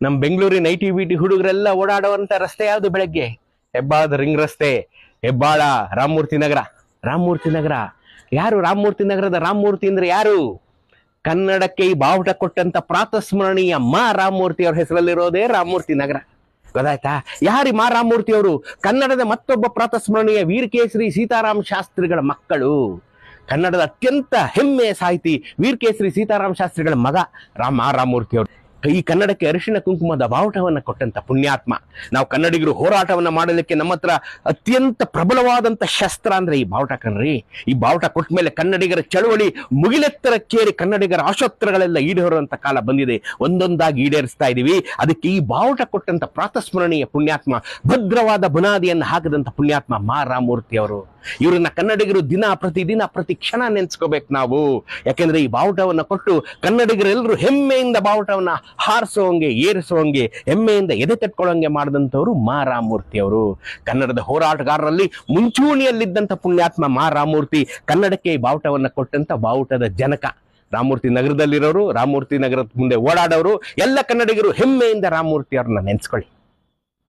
ನಮ್ ಬೆಂಗಳೂರಿನ I T B T ಹುಡುಗರೆಲ್ಲ ಓಡಾಡುವಂತ ರಸ್ತೆ ಯಾವ್ದು ಬೆಳಗ್ಗೆ? ಹೆಬ್ಬಾಳದ ರಿಂಗ್ ರಸ್ತೆ, ಹೆಬ್ಬಾಳ, ರಾಮಮೂರ್ತಿ ನಗರ. ರಾಮಮೂರ್ತಿ ನಗರ? ಯಾರು ರಾಮಮೂರ್ತಿ ನಗರದ ರಾಮಮೂರ್ತಿ ಅಂದ್ರೆ ಯಾರು? ಕನ್ನಡಕ್ಕೆ ಈ ಬಾವುಟ ಕೊಟ್ಟಂತ ಪ್ರಾತಸ್ಮರಣೀಯ ಮಾ ರಾಮಮೂರ್ತಿ ಅವ್ರ ಹೆಸರಲ್ಲಿರೋದೇ ರಾಮಮೂರ್ತಿ ನಗರ. ಗೊತ್ತಾಯ್ತಾ? ಯಾರಿ ಮಾ ರಾಮಮೂರ್ತಿ ಅವರು? ಕನ್ನಡದ ಮತ್ತೊಬ್ಬ ಪ್ರಾತಸ್ಮರಣೀಯ ವೀರಕೇಸರಿ ಸೀತಾರಾಮ್ ಶಾಸ್ತ್ರಿಗಳ ಮಕ್ಕಳು. ಕನ್ನಡದ ಅತ್ಯಂತ ಹೆಮ್ಮೆಯ ಸಾಹಿತಿ ವೀರಕೇಸರಿ ಸೀತಾರಾಮ ಶಾಸ್ತ್ರಿಗಳ ಮಗ ರಾಮ ರಾಮಮೂರ್ತಿ ಅವರು. ಈ ಕನ್ನಡಕ್ಕೆ ಅರಿಶಿಣ ಕುಂಕುಮದ ಬಾವುಟವನ್ನು ಕೊಟ್ಟಂತ ಪುಣ್ಯಾತ್ಮ. ನಾವು ಕನ್ನಡಿಗರು ಹೋರಾಟವನ್ನು ಮಾಡಲಿಕ್ಕೆ ನಮ್ಮ ಹತ್ರ ಅತ್ಯಂತ ಪ್ರಬಲವಾದಂಥ ಶಸ್ತ್ರ ಅಂದ್ರೆ ಈ ಬಾವುಟ ಕಣ್ರಿ. ಈ ಬಾವುಟ ಕೊಟ್ಟ ಮೇಲೆ ಕನ್ನಡಿಗರ ಚಳವಳಿ ಮುಗಿಲೆತ್ತರಕ್ಕೇರಿ ಕನ್ನಡಿಗರ ಆಶೋತ್ತರಗಳೆಲ್ಲ ಈಡೇರುವಂಥ ಕಾಲ ಬಂದಿದೆ. ಒಂದೊಂದಾಗಿ ಈಡೇರಿಸ್ತಾ ಇದೀವಿ. ಅದಕ್ಕೆ ಈ ಬಾವುಟ ಕೊಟ್ಟಂತ ಪ್ರಾತಸ್ಮರಣೀಯ ಪುಣ್ಯಾತ್ಮ, ಭದ್ರವಾದ ಬುನಾದಿಯನ್ನು ಹಾಕದಂತ ಪುಣ್ಯಾತ್ಮ ಮಾ ರಾಮಮೂರ್ತಿ ಅವರು. ಇವ್ರನ್ನ ಕನ್ನಡಿಗರು ದಿನ ಪ್ರತಿದಿನ ಪ್ರತಿ ಕ್ಷಣ ನೆನೆಸ್ಕೋಬೇಕು ನಾವು. ಯಾಕೆಂದ್ರೆ ಈ ಬಾವುಟವನ್ನ ಕೊಟ್ಟು ಕನ್ನಡಿಗರೆಲ್ಲರೂ ಹೆಮ್ಮೆಯಿಂದ ಬಾವುಟವನ್ನ ಹಾರಿಸೋಂಗೆ ಏರಿಸೋಂಗೆ ಹೆಮ್ಮೆಯಿಂದ ಎದೆ ತಟ್ಕೊಳ್ಳೋಂಗೆ ಮಾಡಿದಂಥವ್ರು ಮಾ ರಾಮಮೂರ್ತಿ ಅವರು. ಕನ್ನಡದ ಹೋರಾಟಗಾರರಲ್ಲಿ ಮುಂಚೂಣಿಯಲ್ಲಿದ್ದಂಥ ಪುಣ್ಯಾತ್ಮ ಮಾ ರಾಮಮೂರ್ತಿ ಕನ್ನಡಕ್ಕೆ ಈ ಬಾವುಟವನ್ನ ಕೊಟ್ಟಂತ ಬಾವುಟದ ಜನಕ. ರಾಮಮೂರ್ತಿ ನಗರದಲ್ಲಿರೋರು, ರಾಮಮೂರ್ತಿ ನಗರದ ಮುಂದೆ ಓಡಾಡೋರು, ಎಲ್ಲ ಕನ್ನಡಿಗರು ಹೆಮ್ಮೆಯಿಂದ ರಾಮಮೂರ್ತಿ ಅವ್ರನ್ನ ನೆನ್ಸ್ಕೊಳ್ಳಿ.